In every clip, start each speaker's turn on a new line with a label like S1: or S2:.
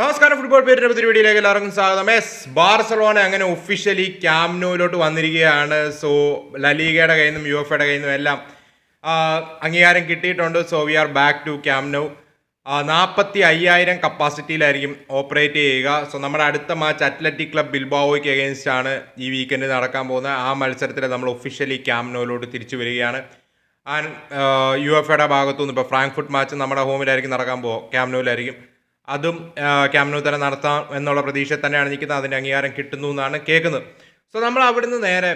S1: നമസ്കാരം ഫുട്ബോൾ പേരിന്റെ വീഡിയോയിലേക്ക് എല്ലാവർക്കും സ്വാഗതം. എസ് ബാർസലോണ അങ്ങനെ ഒഫീഷ്യലി ക്യാമ്നോയിലോട്ട് വന്നിരിക്കുകയാണ്. സോ ലലീഗയുടെ കയ്യിൽ നിന്നും യു എഫയുടെ കയ്യിൽ നിന്നും എല്ലാം അംഗീകാരം കിട്ടിയിട്ടുണ്ട്. So we are back to Camp Nou നാൽപ്പത്തി അയ്യായിരം കപ്പാസിറ്റിയിലായിരിക്കും ഓപ്പറേറ്റ് ചെയ്യുക. സോ നമ്മുടെ അടുത്ത മാച്ച് അത്ലറ്റിക് ക്ലബ് ബിൽബാവോയ്ക്ക് അഗേൻസ്റ്റ് ആണ് ഈ വീക്കെൻഡ് നടക്കാൻ പോകുന്നത്. ആ മത്സരത്തിൽ നമ്മൾ ഒഫീഷ്യലി ക്യാമ്നോയിലോട്ട് തിരിച്ചു വരികയാണ്. ആൻഡ് യു എഫ് എയുടെ ഭാഗത്തുനിന്ന് ഇപ്പോൾ ഫ്രാങ്ക്ഫുട്ട് മാച്ച് നമ്മുടെ ഹോമിലായിരിക്കും നടക്കാൻ പോകുക ക്യാമ്നോയിലായിരിക്കും അതും ക്യാമ്നോ തന്നെ നടത്താം എന്നുള്ള പ്രതീക്ഷ തന്നെയാണ് നിൽക്കുന്നത്. അതിന്റെ അംഗീകാരം കിട്ടുന്നു എന്നാണ് കേൾക്കുന്നത്. സോ നമ്മൾ അവിടുന്ന് നേരെ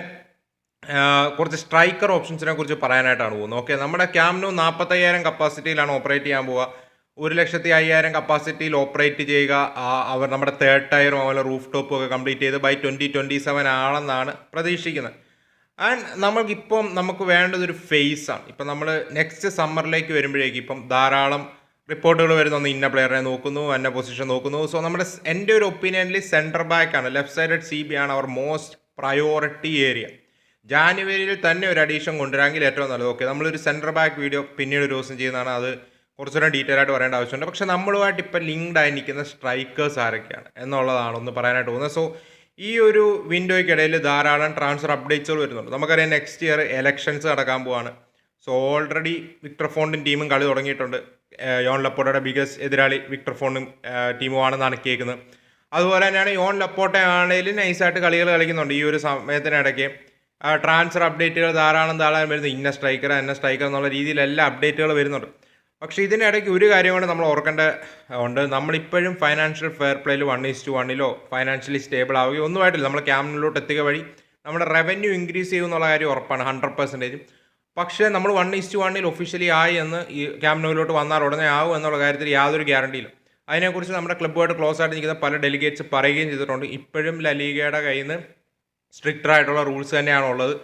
S1: കുറച്ച് സ്ട്രൈക്കർ ഓപ്ഷൻസിനെ കുറിച്ച് പറയാനായിട്ടാണ് പോകുന്നത്. ഓക്കെ നമ്മുടെ ക്യാമ്നോ നാൽപ്പത്തയ്യായിരം കപ്പാസിറ്റിയിലാണ് ഓപ്പറേറ്റ് ചെയ്യാൻ പോവുക. ഒരു ലക്ഷത്തി അയ്യായിരം കപ്പാസിറ്റിയിൽ ഓപ്പറേറ്റ് ചെയ്യുക. അവർ നമ്മുടെ തേർഡ് ടയറും അതുപോലെ റൂഫ് ടോപ്പും ഒക്കെ കംപ്ലീറ്റ് ചെയ്ത് ബൈ ട്വന്റി ട്വന്റി സെവൻ ആണെന്നാണ് പ്രതീക്ഷിക്കുന്നത്. ആൻഡ് നമ്മൾക്കിപ്പം നമുക്ക് വേണ്ടതൊരു ഫേസാണ് ഇപ്പം നമ്മൾ നെക്സ്റ്റ് സമ്മറിലേക്ക് വരുമ്പോഴേക്കും ഇപ്പം ധാരാളം റിപ്പോർട്ടുകൾ വരുന്നു. ഇന്ന പ്ലെയറിനെ നോക്കുന്നു അന്ന പൊസിഷൻ നോക്കുന്നു. സോ നമ്മുടെ എന്റെ ഒരു ഒപ്പീനിയനിൽ സെന്റർ ബാക്ക് ആണ്. ലെഫ്റ്റ് സൈഡഡ് സി ബി ആണ് അവർ മോസ്റ്റ് പ്രയോറിറ്റി ഏരിയ ജാനുവരിയിൽ തന്നെ ഒരു അഡീഷൻ കൊണ്ടുവരാമെങ്കിൽ ഏറ്റവും നല്ലത്. ഓക്കെ നമ്മളൊരു സെന്റർ ബാക്ക് വീഡിയോ പിന്നീട് ഒരു ദിവസം ചെയ്യുന്നതാണ്. അത് കുറച്ചുകൂടെ ഡീറ്റെയിൽ ആയിട്ട് പറയേണ്ട ആവശ്യമുണ്ട്. പക്ഷെ നമ്മളുമായിട്ട് ഇപ്പം ലിങ്ക്ഡ് ആയി നിൽക്കുന്ന സ്ട്രൈക്കേഴ്സ് ആരൊക്കെയാണ് എന്നുള്ളതാണ് ഒന്ന് പറയാനായിട്ട് പോകുന്നത്. സോ ഈ ഒരു വിൻഡോയ്ക്കിടയിൽ ധാരാളം ട്രാൻസ്ഫർ അപ്ഡേറ്റ്സുകൾ വരുന്നുണ്ട്. നമുക്കറിയാം നെക്സ്റ്റ് ഇയർ എലക്ഷൻസ് നടക്കാൻ പോവാണ്. സോ ഓൾറെഡി വിക്ടർ ഫോണിന്റെ ടീമും കളി തുടങ്ങിയിട്ടുണ്ട്. യോൺ ലപ്പോട്ടയുടെ ബിഗസ്റ്റ് എതിരാളി വിക്ടർ ഫോണും ടീമുമാണെന്നാണ് കേൾക്കുന്നത്. അതുപോലെ തന്നെയാണ് യോൺ ലപ്പോട്ട ആണെങ്കിലും നൈസായിട്ട് കളികൾ കളിക്കുന്നുണ്ട്. ഈ ഒരു സമയത്തിനിടയ്ക്ക് ട്രാൻസ്ഫർ അപ്ഡേറ്റുകൾ ധാരാളം ധാരാളം വരുന്നു ഇന്ന സ്ട്രൈക്കർ എന്ന സ്ട്രൈക്കർ എന്നുള്ള രീതിയിലെല്ലാം അപ്ഡേറ്റുകൾ വരുന്നുണ്ട്. പക്ഷേ ഇതിനിടയ്ക്ക് ഒരു കാര്യം കൊണ്ട് നമ്മൾ ഓർക്കേണ്ട ഉണ്ട്. നമ്മളിപ്പോഴും ഫൈനാൻഷ്യൽ ഫെയർ പ്ലേയിൽ വൺ ടു വണ്ണിലോ ഫൈനാൻഷ്യലി സ്റ്റേബിൾ ആവുകയോ ഒന്നുമായിട്ടില്ല നമ്മൾ ക്യാമ്പിലോട്ട് എത്തുക വഴി നമ്മുടെ റവന്യൂ ഇൻക്രീസ് ചെയ്യും എന്നുള്ള കാര്യം ഉറപ്പാണ് ഹൺഡ്രഡ് പെർസെന്റേജ് പക്ഷേ നമ്മൾ വൺ ഈസ്റ്റ് വണ്ണിൽ ഒഫീഷ്യലി ആയി എന്ന് ഈ ക്യാമ്പിനോയിലോട്ട് വന്നാൽ ഉടനെ ആവും എന്നുള്ള കാര്യത്തിൽ യാതൊരു ഗ്യാരണ്ടിയില്ല അതിനെക്കുറിച്ച് നമ്മുടെ ക്ലബ്ബുമായിട്ട് ക്ലോസ് ആയിട്ട് നിൽക്കുന്ന പല ഡെലിഗേറ്റ്സ് പറയുകയും ചെയ്തിട്ടുണ്ട്. ഇപ്പോഴും ലലീഗയുടെ കയ്യിൽ നിന്ന് സ്ട്രിക്റ്റർ ആയിട്ടുള്ള റൂൾസ് തന്നെയാണ് ഉള്ളത്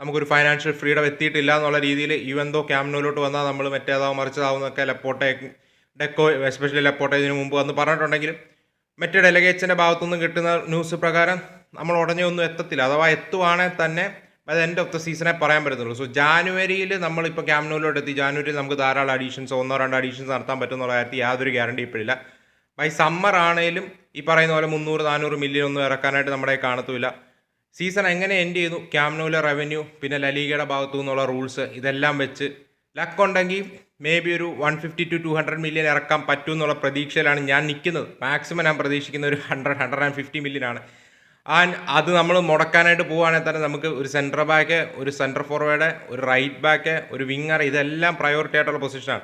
S1: നമുക്കൊരു ഫൈനാൻഷ്യൽ ഫ്രീഡം എത്തിയിട്ടില്ല എന്നുള്ള രീതിയിൽ ഈവൻ ദോ ക്യാമ്പിനോയിലോട്ട് വന്നാൽ നമ്മൾ മറ്റേതാവും മറിച്ചതാവും എന്നൊക്കെ ലെപ്പോട്ടെ ഡെക്കോ എസ്പെഷ്യലി ലെപ്പോട്ടെ ഇതിനു മുമ്പ് വന്ന് പറഞ്ഞിട്ടുണ്ടെങ്കിലും മറ്റ് ഡെലിഗേറ്റ്സിന്റെ ഭാഗത്തുനിന്ന് കിട്ടുന്ന ന്യൂസ് പ്രകാരം നമ്മൾ ഉടനെ ഒന്നും എത്തത്തില്ല. അഥവാ എത്തുവാണെങ്കിൽ തന്നെ അത് എൻഡ് ഓഫ് ദ സീസണെ പറയാൻ പറ്റത്തുള്ളൂ. സോ ജാനുവരിയിൽ നമ്മളിപ്പോൾ ക്യാമ്പിനോയിലോട്ട് എത്തി ജാനുവരിയിൽ നമുക്ക് ധാരാളം അഡീഷൻസ് ഒന്നോ രണ്ടോ അഡീഷൻസ് നടത്താൻ പറ്റുന്നുള്ള കാര്യത്തിൽ യാതൊരു ഗ്യാരണ്ടി ഇപ്പോഴില്ല. ബൈ സമ്മർ ആണെങ്കിലും ഈ പറയുന്ന പോലെ മുന്നൂറ് നാനൂറ് മില്യൺ ഒന്നും ഇറക്കാനായിട്ട് നമ്മുടെ കാണത്തുമില്ല. സീസൺ എങ്ങനെ എൻഡ് ചെയ്യുന്നു? ക്യാമ്നോയിലെ റവന്യൂ പിന്നെ ലലീഗയുടെ ഭാഗത്തു നിന്നുള്ള റൂൾസ് ഇതെല്ലാം വെച്ച് ലക്ക് ഉണ്ടെങ്കിൽ മേ ബി ഒരു one fifty to two hundred million ഇറക്കാൻ പറ്റും എന്നുള്ള പ്രതീക്ഷയിലാണ് ഞാൻ നിൽക്കുന്നത്. മാക്സിമം ഞാൻ പ്രതീക്ഷിക്കുന്ന ഒരു hundred hundred and fifty million ആണ്. ആൻഡ് അത് നമ്മൾ മുടക്കാനായിട്ട് പോവുകയാണെങ്കിൽ തന്നെ നമുക്ക് ഒരു സെന്റർ ബാക്ക് ഒരു സെന്റർ ഫോർവേഡ് ഒരു റൈറ്റ് ബാക്ക് ഒരു വിങ്ങർ ഇതെല്ലാം പ്രയോറിറ്റി ആയിട്ടുള്ള പൊസിഷനാണ്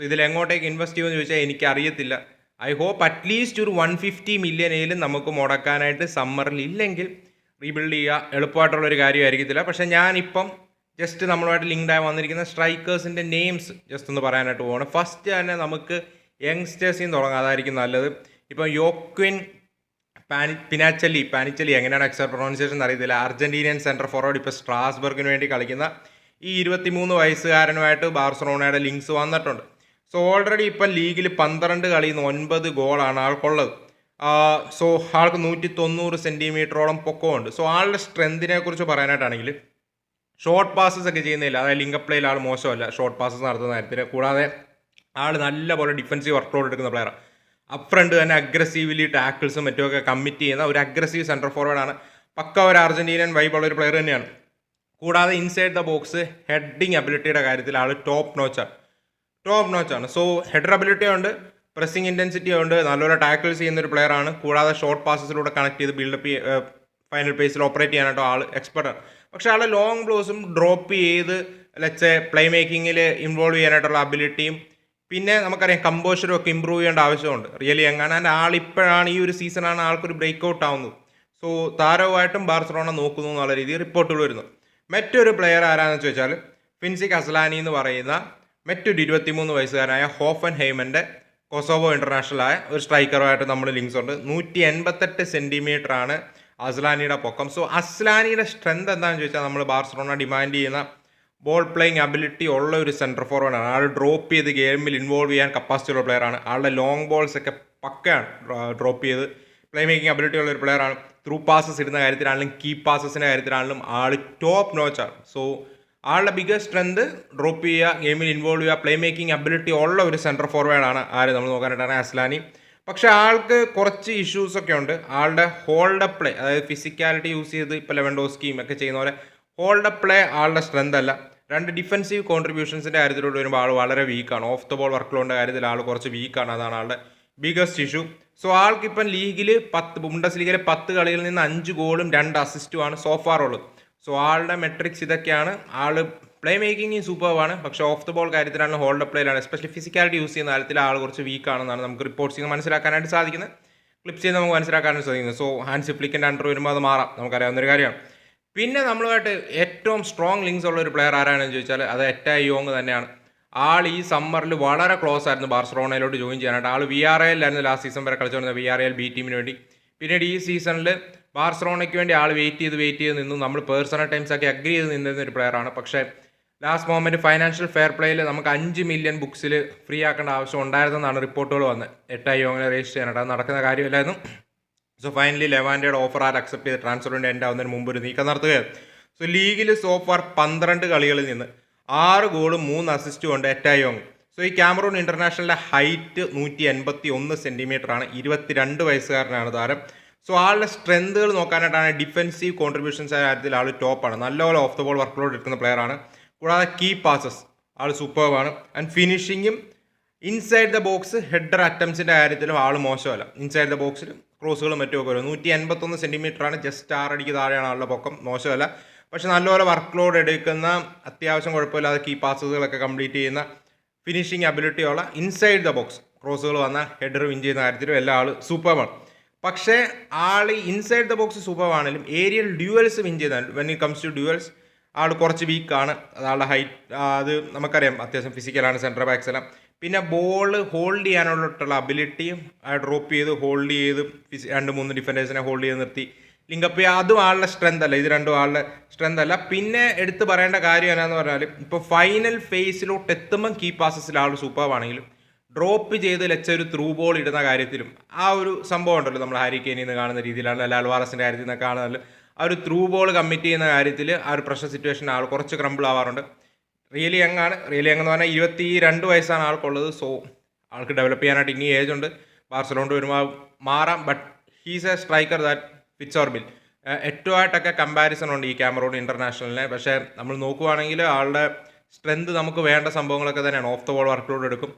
S1: സോ ഇതിൽ എങ്ങോട്ടേക്ക് ഇൻവെസ്റ്റ് ചെയ്യുമെന്ന് ചോദിച്ചാൽ എനിക്ക് അറിയത്തില്ല ഐ ഹോപ്പ് അറ്റ്ലീസ്റ്റ് ഒരു വൺ ഫിഫ്റ്റി മില്യനേലും നമുക്ക് മുടക്കാനായിട്ട് സമ്മറിൽ ഇല്ലെങ്കിൽ റീബിൽഡ് ചെയ്യുക എളുപ്പമായിട്ടുള്ളൊരു കാര്യമായിരിക്കത്തില്ല. പക്ഷേ ഞാനിപ്പം ജസ്റ്റ് നമ്മളുമായിട്ട് ലിങ്ക്ഡ് ആയി വന്നിരിക്കുന്ന സ്ട്രൈക്കേഴ്സിന്റെ നെയിംസ് ജസ്റ്റ് ഒന്ന് പറയാനായിട്ട് പോവാണ്. ഫസ്റ്റ് തന്നെ നമുക്ക് യങ്സ്റ്റേഴ്സിൽ നിന്ന് തുടങ്ങാം. അതായിരിക്കും നല്ലത്. ഇപ്പം യോക്വിൻ പാനി പിനാച്ചലി പാനിച്ചലി എങ്ങനെയാണ് എക്സർ പ്രൊണൗൺസിയേഷൻ അറിയത്തില്ല. അർജന്റീനിയൻ സെന്റർ ഫോർവേഡ് ഇപ്പോൾ സ്ട്രാസ്ബർഗിന് വേണ്ടി കളിക്കുന്ന ഈ ഇരുപത്തിമൂന്ന് വയസ്സുകാരനുമായിട്ട് ബാർസലോണയുടെ ലിങ്ക്സ് വന്നിട്ടുണ്ട്. സോ ഓൾറെഡി ഇപ്പം ലീഗിൽ പന്ത്രണ്ട് കളിയിൽ നിന്ന് ഒൻപത് ഗോളാണ് ആൾക്കുള്ളത്. സോ ആൾക്ക് നൂറ്റി തൊണ്ണൂറ് സെന്റിമീറ്ററോളം പൊക്കമുണ്ട്. സോ ആളുടെ സ്ട്രെങ്തിനെ കുറിച്ച് പറയാനായിട്ടാണെങ്കിൽ ഷോർട്ട് പാസസ് ഒക്കെ ചെയ്യുന്നില്ല അതായത് ലിങ്ക് പ്ലേയിൽ ആൾ മോശമല്ല. ഷോർട്ട് പാസസ് നടത്തുന്ന കാര്യത്തിൽ കൂടാതെ ആൾ നല്ലപോലെ ഡിഫൻസീവ് വർക്കൗട്ട് എടുക്കുന്ന പ്ലെയറാണ് അപ്പ് ഫ്രണ്ട് തന്നെ അഗ്രസീവ്ലി ടാക്കിൾസും മറ്റുമൊക്കെ കമ്മിറ്റ് ചെയ്യുന്ന ഒരു അഗ്രസീവ് സെന്റർ ഫോർവേഡാണ് പക്ക ഒരു അർജന്റീനിയൻ വൈബുള്ള ഒരു പ്ലെയർ തന്നെയാണ്. കൂടാതെ ഇൻസൈഡ് ദ ബോക്സ് ഹെഡിങ് അബിലിറ്റിയുടെ കാര്യത്തിൽ ആൾ ടോപ്പ് നോച്ചാണ് ടോപ്പ് നോച്ചാണ് സോ ഹെഡർ അബിലിറ്റി ഉണ്ട് പ്രസ്സിംഗ് ഇന്റൻസിറ്റി ഉണ്ട് നല്ലപോലെ ടാക്കിൾസ് ചെയ്യുന്ന ഒരു പ്ലെയർ ആണ്. കൂടാതെ ഷോർട്ട് പാസസിലൂടെ കണക്ട് ചെയ്ത് ബിൽഡപ്പ് ഫൈനൽ പേസിൽ ഓപ്പറേറ്റ് ചെയ്യാനായിട്ടോ ആൾ എക്സ്പെർട്ടാണ് പക്ഷേ ആൾ ലോങ് ബ്ലോസും ഡ്രോപ്പ് ചെയ്ത് ലെറ്റ്സ് പ്ലേ മേക്കിങ്ങിൽ ഇൻവോൾവ് ചെയ്യാനായിട്ടുള്ള അബിലിറ്റിയും പിന്നെ നമുക്കറിയാം കമ്പോഷറും ഒക്കെ ഇമ്പ്രൂവ് ചെയ്യേണ്ട ആവശ്യമുണ്ട്. റിയലി എങ്ങനെ ആൾ ഇപ്പോഴാണ് ഈ ഒരു സീസണാണ് ആൾക്കൊരു ബ്രേക്ക് ഔട്ട് ആവുന്നത്. സോ താരവുമായിട്ടും ബാർസലോണ നോക്കുന്നു എന്നുള്ള രീതിയിൽ റിപ്പോർട്ടുകൾ വരുന്നു. മറ്റൊരു പ്ലെയർ ആരാന്ന് ചോദിച്ചാൽ ഫിൻസിക് അസ്ലാനി എന്ന് പറയുന്ന മറ്റൊരു ഇരുപത്തിമൂന്ന് വയസ്സുകാരനായ ഹോഫൻ ഹെയ്മന്റെ കൊസോവോ ഇന്റർനാഷണലായ ഒരു സ്ട്രൈക്കറുമായിട്ട് നമ്മൾ ലിങ്ക്സ് ഉണ്ട്. നൂറ്റി എൺപത്തെട്ട് സെന്റിമീറ്ററാണ് അസ്ലാനിയുടെ പൊക്കം. സോ അസ്ലാനിയുടെ സ്ട്രെങ്ത് എന്താണെന്ന് ചോദിച്ചാൽ നമ്മൾ ബാർസലോണ ഡിമാൻഡ് ചെയ്യുന്ന ബോൾ പ്ലേയിങ് അബിലിറ്റി ഉള്ള ഒരു സെന്റർ ഫോർവേഡ് ആണ്. ആൾ ഡ്രോപ്പ് ചെയ്ത് ഗെയിമിൽ ഇൻവോൾവ് ചെയ്യാൻ കപ്പാസിറ്റി ഉള്ള പ്ലെയർ ആണ്. ആളുടെ ലോങ് ബോൾസ് ഒക്കെ പക്കയാണ് ഡ്രോപ്പ് ചെയ്ത്. പ്ലേ മേക്കിംഗ് അബിലിറ്റി ഉള്ള ഒരു പ്ലെയർ ആണ്. ത്രൂ പാസസ് ഇടുന്ന കാര്യത്തിലാണെങ്കിലും കീ പാസസിന്റെ കാര്യത്തിലാണെങ്കിലും ആൾ ടോപ്പ് നോച്ചാണ് സോ ആളുടെ ബിഗസ്റ്റ് സ്ട്രെങ്ത് ഡ്രോപ്പ് ചെയ്യുക ഗെയിമിൽ ഇൻവോൾവ് ചെയ്യുക പ്ലേ മേക്കിംഗ് അബിലിറ്റി ഉള്ള ഒരു സെന്റർ ഫോർവേഡ് ആണ് ആര് നമ്മൾ നോക്കാനായിട്ടാണ് അസ്ലാനി പക്ഷെ ആൾക്ക് കുറച്ച് ഇഷ്യൂസ് ഒക്കെ ഉണ്ട്. ആളുടെ ഹോൾഡ് പ്ലേ അതായത് ഫിസിക്കാലിറ്റി യൂസ് ചെയ്ത് ഇപ്പോൾ ലെവൻഡോസ്കിയും ഒക്കെ ചെയ്യുന്ന പോലെ ഹോൾഡ് പ്ലേ ആളുടെ സ്ട്രെങ്ത് അല്ല. രണ്ട് ഡിഫൻസീവ് കോൺട്രിബ്യൂഷൻസിന്റെ കാര്യത്തിലോട്ട് വരുമ്പോൾ ആൾ വളരെ വീക്കാണ് ഓഫ് ദ ബോൾ വർക്കിലോന്റെ കാര്യത്തിൽ ആൾ കുറച്ച് വീക്കാണ് അതാണ് ആളുടെ ബിഗസ്റ്റ് ഇഷ്യൂ സോ ആൾക്കിപ്പം ലീഗിൽ പത്ത് ബുണ്ടസ് ലീഗിലെ പത്ത് കളിയിൽ നിന്ന് അഞ്ച് ഗോളും രണ്ട് അസിസ്റ്റുമാണ് സോഫാർ ഉള്ളത്. സോ ആളുടെ മെട്രിക്സ് ഇതൊക്കെയാണ്. ആൾ പ്ലേ മേക്കിംഗ് സൂപ്പർവാണ് പക്ഷേ ഓഫ് ദ ബോൾ കാര്യത്തിലാണ് ഹോൾഡ് പ്ലേയിലാണ് എസ്പെഷ്യലി ഫിസിക്കാലിറ്റി യൂസ് ചെയ്യുന്ന കാര്യത്തിൽ ആൾ കുറച്ച് വീക്കാണെന്നാണ് നമുക്ക് റിപ്പോർട്ട്സ് ചെയ്യുന്നത്. മനസ്സിലാക്കാനായിട്ട് സാധിക്കുന്നത്. ക്ലിപ്സ് ചെയ്ത് നമുക്ക് മനസ്സിലാക്കാനായിട്ട് സാധിക്കുന്നത്. സോ ഹാൻഡ് ഫ്ലിക്കിന്റെ അണ്ടർ വരുമ്പോൾ അത് മാറാം. നമുക്കറിയാവുന്ന ഒരു കാര്യമാണ്. പിന്നെ നമ്മളുമായിട്ട് ഏറ്റവും സ്ട്രോങ് ലിങ്ക്സ് ഉള്ള ഒരു പ്ലെയർ ആരാണെന്ന് ചോദിച്ചാൽ അത് എറ്റ യോങ് തന്നെയാണ്. ആൾ ഈ സമ്മറിൽ വളരെ ക്ലോസ് ആയിരുന്നു ബാർസലോണയിലോട്ട് ജോയിൻ ചെയ്യാനായിട്ട്. ആൾ വി ആർ എല്ലായിരുന്നു ലാസ്റ്റ് സീസൺ വരെ കളിച്ചുകൊണ്ടിരുന്നത് വി ആർ എൽ ബി ടീമിന് വേണ്ടി. പിന്നീട് ഈ സീസണിൽ ബാർസലോണയ്ക്ക് വേണ്ടി ആൾ വെയിറ്റ് ചെയ്ത് വെയിറ്റ് ചെയ്ത് നിന്നു. നമ്മൾ പേഴ്സണൽ ടൈംസ് ഒക്കെ അഗ്രി ചെയ്ത് നിന്നിരുന്ന ഒരു പ്ലെയറാണ് പക്ഷേ ലാസ്റ്റ് മൊമെന്റ് ഫൈനാൻഷ്യൽ ഫെയർ പ്ലേയിൽ നമുക്ക് അഞ്ച് മില്യൺ ബുക്സിൽ ഫ്രീ ആക്കേണ്ട ആവശ്യം ഉണ്ടായിരുന്നെന്നാണ് റിപ്പോർട്ടുകൾ വന്നത്. എട്ടായി യോങ്ങിനെ രജിസ്റ്റർ ചെയ്യാനായിട്ട്. അത് നടക്കുന്ന കാര്യമില്ലായിരുന്നു. സോ ഫൈനലി ലെവാൻഡയുടെ ഓഫർ ആർ അക്സെപ്റ്റ് ചെയ്ത് ട്രാൻസ്ഫറിന്റെ എന്റെ ആവുന്നതിന് മുമ്പ് ഒരു നീക്കം നടത്തുകയാണ് സോ ലീഗിൽ സോ ഫാർ പന്ത്രണ്ട് കളികളിൽ നിന്ന് ആറ് ഗോളും മൂന്ന് അസിസ്റ്റും ഉണ്ട് എറ്റായോങ് സോ ഈ ക്യാമറൂൺ ഇന്റർനാഷണലിന്റെ ഹൈറ്റ് നൂറ്റി എൺപത്തി ഒന്ന് സെന്റിമീറ്ററാണ് ഇരുപത്തിരണ്ട് വയസ്സുകാരനാണ് താരം. സോ ആളുടെ സ്ട്രെങ്തുകൾ നോക്കാനായിട്ടാണ് ഡിഫൻസീവ് കോൺട്രിബ്യൂഷൻസ് കാര്യത്തിൽ ആൾ ടോപ്പാണ് നല്ലപോലെ ഓഫ് ദ ബോൾ വർക്ക്ലോഡ് എടുക്കുന്ന പ്ലെയറാണ് കൂടാതെ കീ പാസസ് ആൾ സൂപ്പർവാണ് ആൻഡ് ഫിനിഷിങ്ങും ഇൻസൈഡ് ദ ബോക്സ് ഹെഡർ അറ്റംസിന്റെ കാര്യത്തിലും ആൾ മോശമല്ല. ഇൻസൈഡ് ദ ബോക്സിൽ ക്രോസുകളും മറ്റുമൊക്കെ വരും നൂറ്റി എൺപത്തൊന്ന് സെന്റിമീറ്റർ ആണ് ജസ്റ്റ് ആറടിക്ക് താഴെയാണ് ആളുടെ പൊക്കം. മോശമല്ല. പക്ഷെ നല്ലപോലെ വർക്ക് ലോഡ് എടുക്കുന്ന അത്യാവശ്യം കുഴപ്പമില്ലാതെ കീ പാസുകളൊക്കെ കംപ്ലീറ്റ് ചെയ്യുന്ന ഫിനിഷിംഗ് അബിലിറ്റിയുള്ള ഇൻസൈഡ് ദ ബോക്സ് ക്രോസുകൾ വന്ന ഹെഡർ വിൻ ചെയ്യുന്ന കാര്യത്തിലും എല്ലാ ആൾ സൂപ്പർമാണ് പക്ഷേ ആൾ ഇൻസൈഡ് ദ ബോക്സ് സൂപ്പറാണെങ്കിലും ഏരിയൽ ഡ്യൂവൽസ് വിൻ ചെയ്താൽ when it comes to duels ആൾ കുറച്ച് വീക്കാണ് ആളുടെ ഹൈറ്റ് അത് നമുക്കറിയാം. അത്യാവശ്യം ഫിസിക്കലാണ് സെൻട്രൽ ബാക്സ് എല്ലാം. പിന്നെ ബോൾ ഹോൾഡ് ചെയ്യാനുള്ള അബിലിറ്റിയും ഡ്രോപ്പ് ചെയ്ത് ഹോൾഡ് ചെയ്ത് രണ്ട് മൂന്ന് ഡിഫൻഡേഴ്സിനെ ഹോൾഡ് ചെയ്ത് നിർത്തി. ലിങ്കപ്പ് ചെയ്യുക അതും ആളുടെ സ്ട്രെങ്ത് അല്ല ഇത് രണ്ടും ആളുടെ സ്ട്രെങ്ത് അല്ല. പിന്നെ എടുത്ത് പറയേണ്ട കാര്യം എന്നാന്ന് പറഞ്ഞാൽ ഇപ്പോൾ ഫൈനൽ ഫേസിലോട്ട് എത്തുമ്പം കീ പാസസിൽ ആൾ സൂപ്പറാണെങ്കിലും ഡ്രോപ്പ് ചെയ്ത് ലച്ച ഒരു ത്രൂ ബോൾ ഇടുന്ന കാര്യത്തിലും ആ ഒരു സംഭവം ഉണ്ടല്ലോ നമ്മൾ ഹാരി കെയിനിൽ നിന്ന് കാണുന്ന രീതിയിലാണ് അല്ല അൽവാറസിന്റെ കാര്യത്തിൽ നിന്ന് കാണുന്നത് ആ ഒരു ത്രൂ ബോൾ കമ്മിറ്റ് ചെയ്യുന്ന കാര്യത്തിൽ ആ ഒരു പ്രഷർ സിറ്റുവേഷൻ ആൾ കുറച്ച് ക്രംബിൾ ആവാറുണ്ട്. റിയലി യങ് ആണ്. റിയലി യങ് എന്ന് പറഞ്ഞാൽ ഇരുപത്തി രണ്ട് വയസ്സാണ് ആൾക്കുള്ളത്. സോ ആൾക്ക് ഡെവലപ്പ് ചെയ്യാനായിട്ട് ഇനി ഏജ് ഉണ്ട്. ബാർസലോണ്ട് വരുമ്പോൾ മാറാം. But he's a striker that fits or bill ഏറ്റവുമായിട്ടൊക്കെ കമ്പാരിസൺ ഉണ്ട് ഈ ക്യാമറോൺ ഇന്റർനാഷണലിനെ പക്ഷേ നമ്മൾ നോക്കുവാണെങ്കിൽ ആളുടെ സ്ട്രെങ്ത് നമുക്ക് വേണ്ട സംഭവങ്ങളൊക്കെ തന്നെയാണ്. ഓഫ് ദ ബോൾ വർക്ക്ലോഡ് എടുക്കും.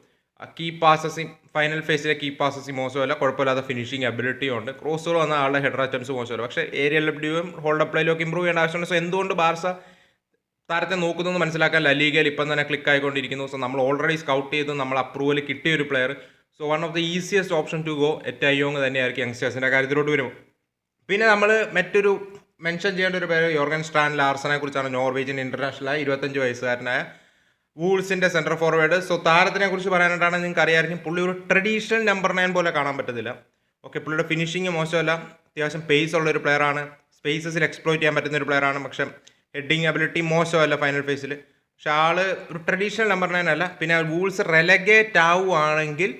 S1: കീ പാസസിങ് ഫൈനൽ ഫേസിലെ കീ പാസസിങ് മോശമല്ല. കുഴപ്പമില്ലാത്ത ഫിനിഷിംഗ് അബിലിറ്റിയും ഉണ്ട്. ക്രോസുകൾ വന്ന ആളുടെ ഹെഡർ അറ്റംസ് മോശമല്ല. പക്ഷേ ഏരിയൽ ലബ്ഡിയും ഹോൾഡ് പ്ലേയിലൊക്കെ ഇമ്പ്രൂവ് ചെയ്യേണ്ട ആവശ്യമുണ്ട്. സോ എന്തുകൊണ്ട് ബാർസ താരത്തെ നോക്കുന്നതെന്ന് മനസ്സിലാക്കാൻ ലലീഗയിൽ ഇപ്പം തന്നെ ക്ലിക്ക് ആയിക്കൊണ്ടിരിക്കുന്നു. സോ നമ്മൾ ഓൾറെഡി സ്കൗട്ട് ചെയ്ത് നമ്മൾ അപ്രൂവൽ കിട്ടിയ ഒരു player so one of the easiest option to go at അയ്യോങ് തന്നെയായിരിക്കും യങ്സ്റ്റേഴ്സിന്റെ കാര്യത്തിലോട്ട് വരും പിന്നെ നമ്മൾ മറ്റൊരു മെൻഷൻ ചെയ്യേണ്ട ഒരു പേര് യോർഗൻ സ്റ്റാൻ ലാർസനെ കുറിച്ചാണ് നോർവേജിയൻ ഇന്റർനാഷണലായ ഇരുപത്തഞ്ച് വയസ്സുകാരനായ വൂൾസിന്റെ സെന്റർ ഫോർവേഡ് സോ താരത്തിനെ കുറിച്ച് പറയാനായിട്ടാണ് നിങ്ങൾക്ക് അറിയാമായിരിക്കും. പുള്ളി ഒരു ട്രഡീഷണൽ നമ്പർ നയൻ പോലെ കാണാൻ പറ്റത്തില്ല. ഓക്കെ പുള്ളിയുടെ ഫിനിഷിങ് മോശമല്ല. അത്യാവശ്യം പേസ് ഉള്ള ഒരു പ്ലെയറാണ് സ്പേസസിൽ എക്സ്പ്ലോയിറ്റ് ചെയ്യാൻ പറ്റുന്ന ഒരു പ്ലെയറാണ് പക്ഷേ ഹെഡിങ് അബിലിറ്റി മോശമല്ല ഫൈനൽ ഫേസിൽ പക്ഷെ ആൾ ഒരു ട്രഡീഷണൽ നമ്പർ നയൻ അല്ല. പിന്നെ വൂൾസ് റെലഗേറ്റ് ആവുകയാണെങ്കിൽ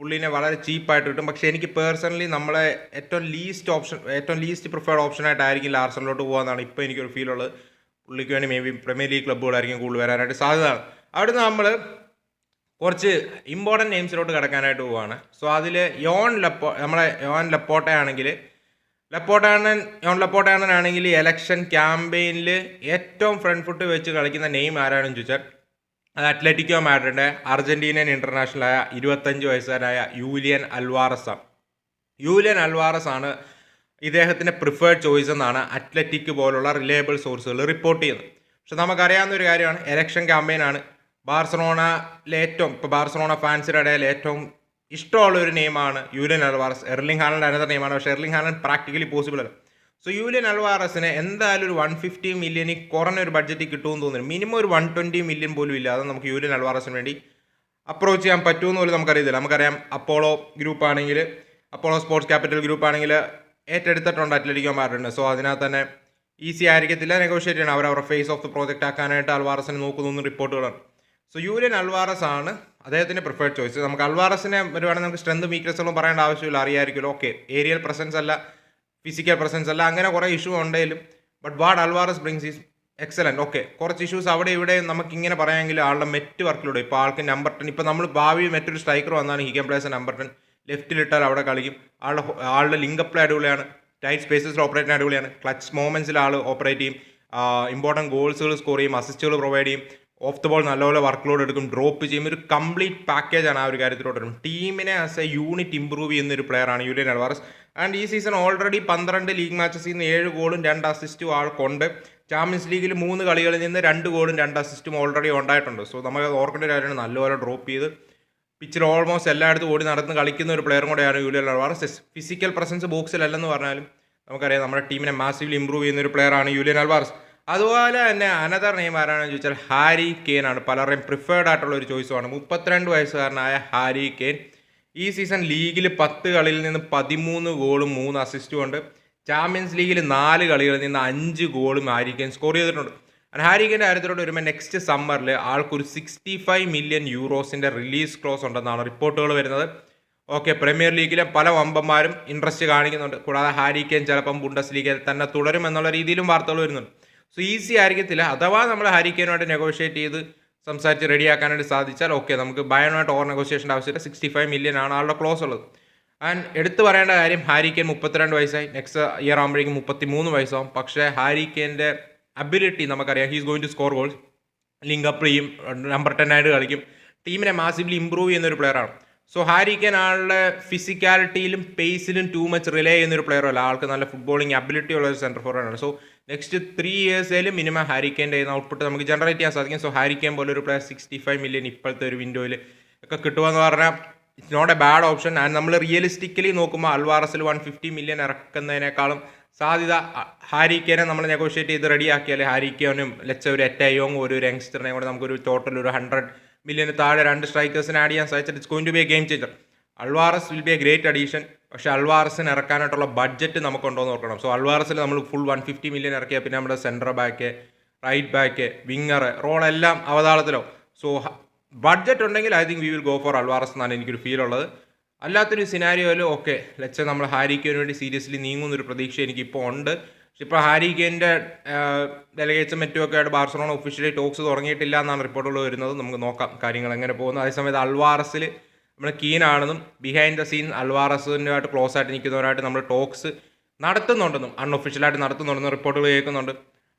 S1: പുള്ളിനെ വളരെ ചീപ്പായിട്ട് കിട്ടും. പക്ഷേ എനിക്ക് പേഴ്സണലി നമ്മളെ ഏറ്റവും ലീസ്റ്റ് ഓപ്ഷൻ ഏറ്റവും ലീസ്റ്റ് പ്രിഫേർഡ് ഓപ്ഷനായിട്ടായിരിക്കും ലാർസണിലോട്ട് പോകാമെന്നാണ് ഇപ്പോൾ എനിക്കൊരു ഫീൽ ഉള്ളത്. പുള്ളിക്ക് വേണ്ടി മേ ബി പ്രീമിയർ ലീഗ് ക്ലബ്ബുകളായിരിക്കും കൂടുതൽ വരാനായിട്ട് സാധ്യതയാണ്. അവിടുന്ന് നമ്മൾ കുറച്ച് ഇമ്പോർട്ടന്റ് നെയിംസിലോട്ട് കിടക്കാനായിട്ട് പോവുകയാണ് സോ അതിൽ യോൺ ലപ്പോ നമ്മളെ യോൺ ലപ്പോട്ടയാണെങ്കിൽ ലപ്പോട്ടാണൻ ജോൺ ലപ്പോട്ടാണൻ ആണെങ്കിൽ എലക്ഷൻ ക്യാമ്പയിനിൽ ഏറ്റവും ഫ്രണ്ട് ഫുട്ട് വെച്ച് കളിക്കുന്ന നെയിം ആരാണെന്ന് ചോദിച്ചാൽ അത് അത്ലറ്റിക്കോ മാഡ്രിഡ് അർജന്റീനിയൻ ഇന്റർനാഷണലായ ഇരുപത്തഞ്ച് വയസ്സുകാരായ യൂലിയൻ അൽവാറസ് യൂലിയൻ അൽവാറസ് ആണ് ഇദ്ദേഹത്തിന്റെ പ്രിഫേർഡ് ചോയ്സ് എന്നാണ് അത്ലറ്റിക് പോലുള്ള റിലയബിൾ സോഴ്സുകൾ റിപ്പോർട്ട് ചെയ്യുന്നത്. പക്ഷെ നമുക്കറിയാവുന്ന ഒരു കാര്യമാണ് എലക്ഷൻ ക്യാമ്പയിനാണ് ബാർസലോണയിലേറ്റവും ഇപ്പോൾ ബാർസലോണ ഫാൻസിന്റെ ഇടയിൽ ഏറ്റവും ഇഷ്ടമുള്ള ഒരു നെയിമാണ് Julian Alvarez. Erling Haaland another നെയിമാണ്. പക്ഷേ എർലിംഗ് ഹാലൻഡ് പ്രാക്ടിക്കലി പോസിബിൾ അല്ല. സോ യൂലിയൻ അൽവാറസിന് എന്തായാലും ഒരു വൺ ഫിഫ്റ്റി മില്യന് കുറഞ്ഞ ഒരു ബഡ്ജറ്റ് കിട്ടുമെന്ന് തോന്നുന്നു. മിനിമം ഒരു വൺ ട്വന്റി മില്യൺ പോലും ഇല്ലാതെ നമുക്ക് യൂലിയൻ അൽവാറസിന് വേണ്ടി അപ്രോച്ച് ചെയ്യാൻ പറ്റുമെന്ന് പോലും നമുക്കറിയത്തില്ല. നമുക്കറിയാം അപ്പോളോ ഗ്രൂപ്പ് ആണെങ്കിൽ അപ്പോളോ സ്പോർട്സ് ക്യാപിറ്റൽ ഗ്രൂപ്പ് ആണെങ്കിൽ ഏറ്റെടുത്തിട്ടുണ്ട് അത്ലറ്റിക്കോ പാടുണ്ട് സോ അതിനകത്ത് തന്നെ ഈസി ആയിരിക്കത്തില്ല നെഗോഷിയേറ്റ് ചെയ്യണം. അവർ അവരുടെ ഫേസ് ഓഫ് ദ പ്രോജക്റ്റ് ആക്കാനായിട്ട് അൽവാറസിനെ നോക്കുന്നു റിപ്പോർട്ടുകളാണ് സോ യൂലിയൻ അൽവാറസ് ആണ് അദ്ദേഹത്തിന്റെ പ്രിഫേർഡ് ചോയ്സ് നമുക്ക് അൽവാറസിനെ വരുവാണെങ്കിൽ നമുക്ക് സ്ട്രെങ്ത് വീക്ക്നെസ്സുകളും പറയേണ്ട ആവശ്യമില്ല. അറിയാമായിരിക്കുമല്ലോ ഓക്കെ ഏരിയൽ പ്രസൻസ് അല്ല ഫിസിക്കൽ പ്രസൻസ് അല്ല അങ്ങനെ കുറേ ഇഷ്യൂ ഉണ്ടെങ്കിലും. But what Alvarez brings is excellent okay കുറച്ച് ഇഷ്യൂസ് അവിടെ ഇവിടെ നമുക്ക് ഇങ്ങനെ പറയാമെങ്കിൽ ആളുടെ മെറ്റ് വർക്കിലൂടെ ഇപ്പോൾ ആൾക്ക് നമ്പർ ടെൻ ഇപ്പോൾ നമ്മൾ ഭാവി മറ്റൊരു സ്ട്രൈക്കർ വന്നാണ് he can plays number ten ലെഫ്റ്റിലിട്ടാൽ അവിടെ കളിക്കും. ആളുടെ ആളുടെ ആളുടെ ലിങ്കപ്പിൽ അടിപൊളിയാണ്. ടൈറ്റ് സ്പേസസിൽ ഓപ്പറേറ്റ് അടിപൊളിയാണ്. ക്ലച്ച് മൂമെന്റ്സിൽ ആൾ ഓപ്പറേറ്റ് ചെയ്യും. ഇമ്പോർട്ടന്റ് ഗോൾസുകൾ സ്കോർ ചെയ്യും അസിസ്റ്റുകൾ പ്രൊവൈഡ് ചെയ്യും. ഓഫ് ദ ബോൾ നല്ലപോലെ വർക്ക് ലോഡ് എടുക്കും ഡ്രോപ്പ് ചെയ്യും. ഒരു കംപ്ലീറ്റ് പാക്കേജാണ് ആ ഒരു കാര്യത്തിലോട്ട് വരും ടീമിനെ ആസ് എ യൂണിറ്റ് ഇമ്പ്രൂവ് ചെയ്യുന്ന ഒരു പ്ലെയറാണ് യൂലിയൻ അൽവാറസ് ആൻഡ് ഈ സീസൺ ഓൾറെഡി പന്ത്രണ്ട് ലീഗ് മാച്ചസിൽ നിന്ന് ഏഴ് ഗോളും രണ്ട് അസിസ്റ്റും ആൾക്കുണ്ട്. ചാമ്പ്യൻസ് ലീഗിൽ മൂന്ന് കളികളിൽ നിന്ന് രണ്ട് ഗോളും രണ്ട് അസിസ്റ്റും ഓൾറെഡി ഉണ്ടായിട്ടുണ്ട്. സോ നമുക്ക് ഓർക്കേണ്ട ഒരു കാര്യമാണ് നല്ലപോലെ ഡ്രോപ്പ് ചെയ്ത്. പിച്ചിൽ ഓൾമോസ്റ്റ് എല്ലായിടത്തും ഓടി നടന്ന് കളിക്കുന്ന ഒരു പ്ലെയറും കൂടെയാണ് യൂലിയൻ അൽവാറസ് ഫിസിക്കൽ പ്രസൻസ് ബോക്സിലല്ലെന്ന് പറഞ്ഞാലും നമുക്കറിയാം നമ്മുടെ ടീമിനെ മാസീവ്ലി ഇമ്പ്രൂവ് ചെയ്യുന്ന ഒരു പ്ലെയറാണ് യൂലിയൻ അൽവാറസ് അതുപോലെ തന്നെ അനദർ നെയിം ആരാണെന്ന് ചോദിച്ചാൽ ഹാരി കെയ്ൻ ആണ്. പലരുടെയും പ്രിഫേർഡ് ആയിട്ടുള്ള ഒരു ചോയ്സുമാണ് മുപ്പത്തിരണ്ട് വയസ്സുകാരനായ ഹാരി കെയ്ൻ ഈ സീസൺ ലീഗിൽ പത്ത് കളിയിൽ നിന്ന് പതിമൂന്ന് ഗോളും മൂന്ന് അസിസ്റ്റും ഉണ്ട്. ചാമ്പ്യൻസ് ലീഗിൽ നാല് കളികളിൽ നിന്ന് അഞ്ച് ഗോളും ഹാരി കെയ്ൻ സ്കോർ ചെയ്തിട്ടുണ്ട്. ഹാരി കെയ്ന്റെ കാര്യത്തിലോട്ട് വരുമ്പോൾ നെക്സ്റ്റ് സമ്മറിൽ ആൾക്കൊരു സിക്സ്റ്റി ഫൈവ് മില്യൺ യൂറോസിന്റെ റിലീസ് ക്ലോസ് ഉണ്ടെന്നാണ് റിപ്പോർട്ടുകൾ വരുന്നത്. ഓക്കെ പ്രീമിയർ ലീഗിലെ പല വമ്പന്മാരും ഇൻട്രസ്റ്റ് കാണിക്കുന്നുണ്ട്. കൂടാതെ ഹാരി കെയ്ൻ ചിലപ്പം ബുണ്ടസ് ലീഗിൽ തന്നെ തുടരും എന്നുള്ള രീതിയിലും വാർത്തകൾ വരുന്നുണ്ട്. സോ ഈസി ആയിരിക്കത്തില്ല. അഥവാ നമ്മൾ ഹരിക്കേനുമായിട്ട് നെഗോഷിയേറ്റ് ചെയ്ത് സംസാരിച്ച് റെഡിയാക്കാനായിട്ട് സാധിച്ചാൽ ഓക്കെ നമുക്ക് ബയോണായിട്ട് ഓവർ നെഗോഷിയേഷന്റെ ആവശ്യമില്ല. സിക്സ്റ്റി ഫൈവ് മില്യൺ ആണ് ആളുടെ ക്ലോസ് ഉള്ളത്. ആൻഡ് എടുത്തു പറയേണ്ട കാര്യം ഹാരിക്കേൻ മുപ്പത്തിരണ്ട് വയസ്സായി. നെക്സ്റ്റ് ഇയർ ആകുമ്പോഴേക്കും മുപ്പത്തി മൂന്ന് വയസ്സാവും. പക്ഷേ ഹാരിക്കേന്റെ അബിലിറ്റി നമുക്കറിയാം. He's going to score goals link up ചെയ്യും. നമ്പർ ടെൻ ആയിട്ട് കളിക്കും. ടീമിനെ മാസിബിലി ഇമ്പ്രൂവ് ചെയ്യുന്ന ഒരു പ്ലെയറാണ് സോ ഹാരി കെൻ ആളുടെ ഫിസിക്കാലിറ്റിയിലും പേസിലും ടു മച്ച് റിലേ ചെയ്യുന്ന ഒരു പ്ലെയർ അല്ല. ആൾക്ക് നല്ല ഫുട്ബോളിംഗ് അബിലിറ്റി ഉള്ള ഒരു സെന്റർ ഫോർവേഡാണ് സോ നെക്സ്റ്റ് ത്രീ ഇയേഴ്സിലും മിനിമം ഹാരി കെന്റെ ഔട്ട്പുട്ട് നമുക്ക് ജനറേറ്റ് ചെയ്യാൻ സാധിക്കും. സോ ഹാരി കെൻ പോലെ ഒരു പ്ലെയർ സിക്സ്റ്റി ഫൈവ് മില്യൺ ഇപ്പോഴത്തെ ഒരു വിൻഡോയിൽ ഒക്കെ കിട്ടുമെന്ന് പറഞ്ഞാൽ it's not a bad option and നമ്മൾ റിയലിസ്റ്റിക്കലി നോക്കുമ്പോൾ അൽവാറസിൽ വൺ ഫിഫ്റ്റി മില്യൺ ഇറക്കുന്നതിനേക്കാളും സാധ്യത ഹാരി കെനെ നമ്മൾ നെഗോഷിയേറ്റ് ചെയ്ത് റെഡിയാക്കിയാൽ ഹാരി കെനും ലെച്ച ഒരു എറ്റയോങ് ഒരു യങ്സ്റ്ററിനെ കൂടെ നമുക്കൊരു ടോട്ടൽ ഒരു ഹൺഡ്രഡ് മില്യന് താഴെ രണ്ട് സ്ട്രൈക്കേഴ്സിന് ആഡ് ചെയ്യാൻ സാധിച്ചത് it's going to be a game changer Alvarez will be a great addition പക്ഷേ അൾവാറസിന് ഇറക്കാനായിട്ടുള്ള ബഡ്ജറ്റ് നമുക്കുണ്ടോ എന്ന് നോക്കണം സോ അൾവാറസിൽ നമ്മൾ ഫുൾ വൺ ഫിഫ്റ്റി മില്യൺ ഇറക്കിയാൽ പിന്നെ നമ്മുടെ central back right back winger role എല്ലാം അവതാളത്തിലോ സോ ബഡ്ജറ്റ് ഉണ്ടെങ്കിൽ I think we will go for Alvarez എന്നാണ് എനിക്കൊരു ഫീൽ ഉള്ളത്. അല്ലാത്തൊരു സിനാരിയോയിൽ ഓക്കെ ലെച്ച നമ്മൾ ഹാരിക്കുവിന് വേണ്ടി സീരിയസ്ലി നീങ്ങുന്നൊരു പ്രതീക്ഷ എനിക്കിപ്പോൾ ഉണ്ട്. പക്ഷെ ഹാരി കെയിന്റെ ഡെലിഗേറ്റ്സും മറ്റുമൊക്കെ ആയിട്ട് ബാർസലോണ ഒഫീഷ്യലി ടോക്സ് തുടങ്ങിയിട്ടില്ല എന്നാണ് റിപ്പോർട്ടുകൾ വരുന്നത്. നമുക്ക് നോക്കാം കാര്യങ്ങൾ എങ്ങനെ പോകുന്നു. അതേസമയത്ത് അൽവാറസിൽ നമ്മൾ കീനാണെന്നും ബിഹൈൻഡ് ദ സീൻ അൽവാറസിനുമായിട്ട് ക്ലോസ് ആയിട്ട് നിൽക്കുന്നവരായിട്ട് നമ്മൾ ടോക്സ് നടത്തുന്നുണ്ടെന്നും അൺഒഫീഷ്യലായിട്ട് നടത്തുന്നുണ്ടെന്നും റിപ്പോർട്ടുകൾ കേൾക്കുന്നുണ്ട്.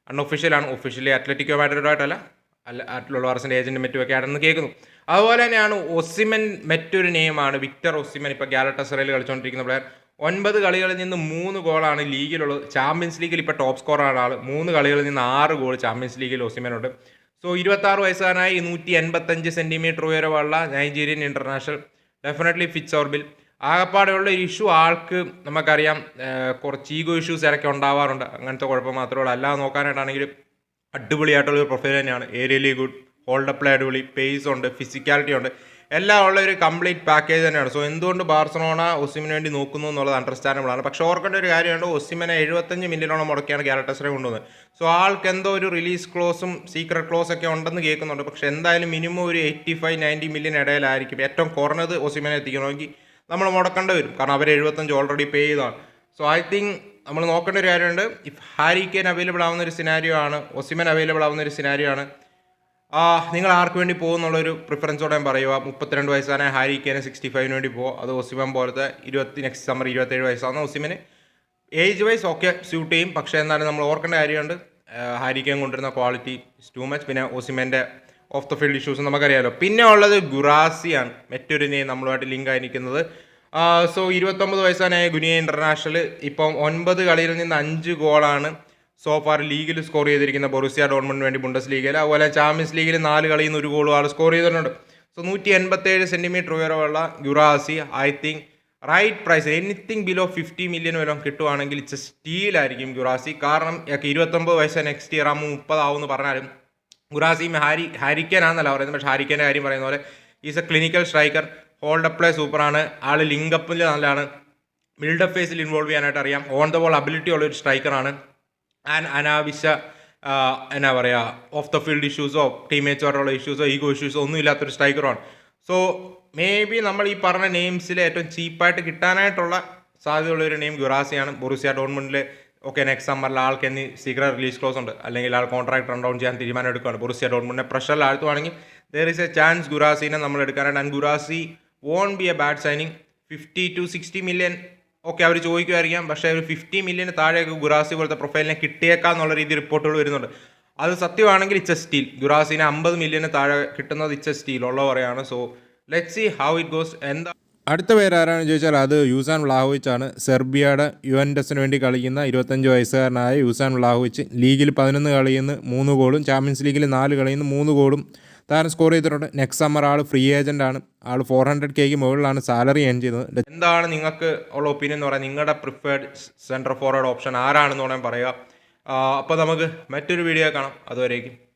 S1: അൺഒഫീഷ്യലാണ് ഒഫീഷ്യലി അത്ലറ്റിക്കോ മാഡ്രിഡായിട്ടല്ല അല്ല അൽവാറസിന്റെ ഏജന്റ് മറ്റുമൊക്കെ ആണെന്ന് കേൾക്കുന്നു. അതുപോലെ തന്നെയാണ് ഒസിമൻ മറ്റൊരു നെയിമാണ് വിക്ടർ ഒസിമൻ. ഇപ്പോൾ ഗാലട്ടസറയിൽ കളിച്ചുകൊണ്ടിരിക്കുന്ന പ്ലെയർ ഒൻപത് കളികളിൽ നിന്ന് മൂന്ന് ഗോളാണ് ലീഗിലുള്ളത്. ചാമ്പ്യൻസ് ലീഗിൽ ഇപ്പോൾ ടോപ്പ് സ്കോറാണ് ആൾ മൂന്ന് കളികളിൽ നിന്ന് ആറ് ഗോൾ ചാമ്പ്യൻസ് ലീഗിൽ ഒസിമനുണ്ട് സോ ഇരുപത്താറ് വയസ്സുകാരനായി നൂറ്റി എൺപത്തഞ്ച് സെന്റിമീറ്റർ ഉയരമുള്ള നൈജീരിയൻ ഇന്റർനാഷണൽ ഡെഫിനറ്റ്ലി ഫിറ്റ്സ് ഓർബിൽ ആകപ്പാടെയുള്ള ഒരു ഇഷ്യൂ ആൾക്ക് നമുക്കറിയാം കുറച്ച് ഈഗോ ഇഷ്യൂസ് ഇടയ്ക്ക് ഉണ്ടാവാറുണ്ട്. അങ്ങനത്തെ കുഴപ്പം മാത്രമേ ഉള്ളൂ. അല്ലാതെ നോക്കാനായിട്ടാണെങ്കിലും അടിപൊളിയായിട്ടുള്ള ഒരു പ്രൊഫൈൽ തന്നെയാണ് ഏരിയലി ഗുഡ് ഹോൾഡ് പ്ലേ അടിപൊളി പേസ് ഉണ്ട് ഫിസിക്കാലിറ്റി ഉണ്ട്. എല്ലാം ഉള്ള ഒരു കംപ്ലീറ്റ് പാക്കേജ് തന്നെയാണ്. സോ എന്തുകൊണ്ട് ബാർസലോണ ഒസിമിന് വേണ്ടി നോക്കുന്നു എന്നുള്ളത് അണ്ടർസ്റ്റാൻഡബിൾ ആണ്. പക്ഷേ ഓർക്കേണ്ട ഒരു കാര്യമുണ്ട്. ഒസിമിനെ എഴുപത്തഞ്ച് മില്യണോളം മുടക്കിയാണ് ഗാലട്ടസിനെ കൊണ്ടുവന്നത്. സോ ആൾക്ക് എന്തോ ഒരു റിലീസ് ക്ലോസും സീക്രട്ട് ക്ലോസ് ഒക്കെ ഉണ്ടെന്ന് കേൾക്കുന്നുണ്ട്. പക്ഷെ എന്തായാലും മിനിമം ഒരു എയ്റ്റി ഫൈവ് നയന്റി മില്യൺ ഇടയിലായിരിക്കും ഏറ്റവും കുറഞ്ഞത് ഒസിമിനെ എത്തിക്കണമെങ്കിൽ നമ്മൾ മുടക്കേണ്ടി വരും. കാരണം അവർ എഴുപത്തഞ്ച് ഓൾറെഡി പേ ചെയ്താണ് സോ ഐ തിങ്ക് നമ്മൾ നോക്കേണ്ട ഒരു കാര്യമുണ്ട്. ഇഫ് ഹാരി കെൻ അവൈലബിൾ ആവുന്ന ഒരു സിനാരിയോ ആണ് ഒസിമൻ അവൈലബിൾ ആവുന്ന ഒരു സിനാരിയോ ആണ് നിങ്ങൾ ആർക്ക് വേണ്ടി പോകുന്നുള്ളൊരു പ്രിഫറൻസോടെ ഞാൻ പറയുക മുപ്പത്തിരണ്ട് വയസ്സാണ് ഹാരി കെനെ സിക്സ്റ്റി ഫൈവിന് വേണ്ടി പോകുക അത് ഒസിമൻ പോലത്തെ ഇരുപത്തി നെക്സ്റ്റ് സമ്മർ ഇരുപത്തേഴ് വയസ്സാണ് ഒസിമന് ഏജ് വൈസ് ഓക്കെ സ്യൂട്ട് ചെയ്യും. പക്ഷേ എന്നാലും നമ്മൾ ഓർക്കേണ്ട കാര്യമുണ്ട്. ഹാരി കെൻ കൊണ്ടുവരുന്ന ക്വാളിറ്റി ടു മച്ച് പിന്നെ ഒസിമന്റെ ഓഫ് ദ ഫീൽഡ് ഇഷ്യൂസ് നമുക്കറിയാമല്ലോ പിന്നെ ഉള്ളത് ഗുറാസിയാണ്. മറ്റൊരു നമ്മളുമായിട്ട് ലിങ്ക് ആയിരിക്കുന്നത് സോ ഇരുപത്തൊമ്പത് വയസ്സാണ് ഗുനിയ ഇന്റർനാഷണൽ ഇപ്പം ഒൻപത് കളിയിൽ നിന്ന് അഞ്ച് ഗോളാണ് സോ ഫാർ ലീഗിൽ സ്കോർ ചെയ്തിരിക്കുന്ന ബൊറുസിയ ഡോൺമണ്ടിന് വേണ്ടി ബുണ്ടസ് ലീഗിൽ അതുപോലെ ചാമ്പ്യൻസ് ലീഗിൽ നാല് കളിയിൽ നിന്ന് ഒരു ഗോൾ ആൾ സ്കോർ ചെയ്തിട്ടുണ്ട്. സോ നൂറ്റി എൺപത്തേഴ് സെന്റിമീറ്റർ ഉയരമുള്ള Guirassy I think right price anything below fifty million വരെ കിട്ടുവാണെങ്കിൽ ഇറ്റ്സ് സ്റ്റീലായിരിക്കും ഗുറാസി കാരണം ഇരുപത്തൊമ്പത് വയസ്സ് നെക്സ്റ്റ് ഇയർ ആകുമ്പോൾ മുപ്പതാവും എന്ന് പറഞ്ഞാലും ഗുറാസിയും ഹാരി ഹാരിക്കനാണെന്നല്ല പറയുന്നത്. പക്ഷേ ഹാരിക്കന്റെ കാര്യം പറയുന്ന പോലെ is a clinical striker hold up play സൂപ്പറാണ് ആൾ ലിങ്കപ്പിൽ നല്ലതാണ്. ബിൽഡപ്പ് ഫേസിൽ ഇൻവോൾവ് ചെയ്യാനായിട്ട് അറിയാം. ഓൺ ദ ബോൾ അബിലിറ്റി ഉള്ള ഒരു സ്ട്രൈക്കറാണ് അനാവശ്യ ആ, എന്നാ പറയുക ഓഫ് ദ ഫീൽഡ് ഇഷ്യൂസോ ടീമേറ്റ്സ് വരെയുള്ള ഇഷ്യൂസോ ഈഗോ ഇഷ്യൂസോ ഒന്നും ഇല്ലാത്തൊരു സ്ട്രൈക്കറാണ് സോ മേ ബി നമ്മൾ ഈ പറഞ്ഞ നെയിംസിൽ ഏറ്റവും ചീപ്പായിട്ട് കിട്ടാനായിട്ടുള്ള സാധ്യതയുള്ള ഒരു നെയിം ഗുറാസിയാണ്. ബൊറൂസിയ ഡോൺമെന്റിൽ ഓക്കെ നെക്സ്റ്റ് സമ്മറിൽ ആൾക്ക് എന്നീ സീക്രട്ട് റിലീസ് ക്ലോസ് ഉണ്ട്. അല്ലെങ്കിൽ ആൾ കോൺട്രാക്ട് റൺ ഡൗൺ ചെയ്യാൻ തീരുമാനം എടുക്കുകയാണ് ബൊറൂസിയ ഡോൺമുണ്ടിനെ പ്രഷറിൽ ആഴ്ത്തുവാണെങ്കിൽ ദർ ഇസ് എ ചാൻസ് ഗുറാസിനെ നമ്മൾ എടുക്കാനായിട്ട്. And Guirassy won't be a bad signing fifty to sixty million ഒക്കെ അവർ ചോദിക്കുമായിരിക്കാം. പക്ഷേ ഒരു ഫിഫ്റ്റി മില്യന് താഴെയൊക്കെ ഗുറാസി പോലത്തെ പ്രൊഫൈലിനെ കിട്ടിയേക്കാം എന്നുള്ള രീതി റിപ്പോർട്ടുകൾ വരുന്നുണ്ട്. അത് സത്യമാണെങ്കിൽ ഇച്ച സ്റ്റീൽ ഗുറാസിന് അമ്പത് മില്യന് താഴെ കിട്ടുന്നത് ഇച്ച സ്റ്റീൽ ഉള്ള പറയാണ് so let see how it goes എന്താ
S2: അടുത്ത പേര് ആരാണെന്ന് ചോദിച്ചാൽ അത് യൂസാൻ വ്ലാഹോവിച്ച് ആണ്. സെർബിയയുടെ യുവൻഡസിന് വേണ്ടി കളിക്കുന്ന ഇരുപത്തഞ്ച് വയസ്സുകാരനായ യൂസാൻ വ്ലാഹോവിച്ച് ലീഗിൽ പതിനൊന്ന് കളിയിൽ നിന്ന് മൂന്ന് ഗോളും ചാമ്പ്യൻസ് ലീഗിൽ നാല് കളിയിൽ നിന്ന് മൂന്ന് ഗോളും താരം സ്കോർ ചെയ്തിട്ടുണ്ട്. നെക്സ്റ്റ് സമ്മർ ആൾ ഫ്രീ ഏജന്റ് ആണ്. ആൾ ഫോർ ഹൺഡ്രഡ് കെക്ക് മുകളിലാണ് സാലറി ഏൺ ചെയ്യുന്നത്
S1: എന്താണ് നിങ്ങൾക്ക് ഉള്ള ഒപ്പീനിയൻ എന്ന് പറയാൻ നിങ്ങളുടെ പ്രിഫേർഡ് സെൻട്രൽ ഫോർവേഡ് ഓപ്ഷൻ ആരാണെന്ന് പറയാൻ പറയുക അപ്പോൾ നമുക്ക് മറ്റൊരു വീഡിയോ കാണാം. അതുവരേക്കും.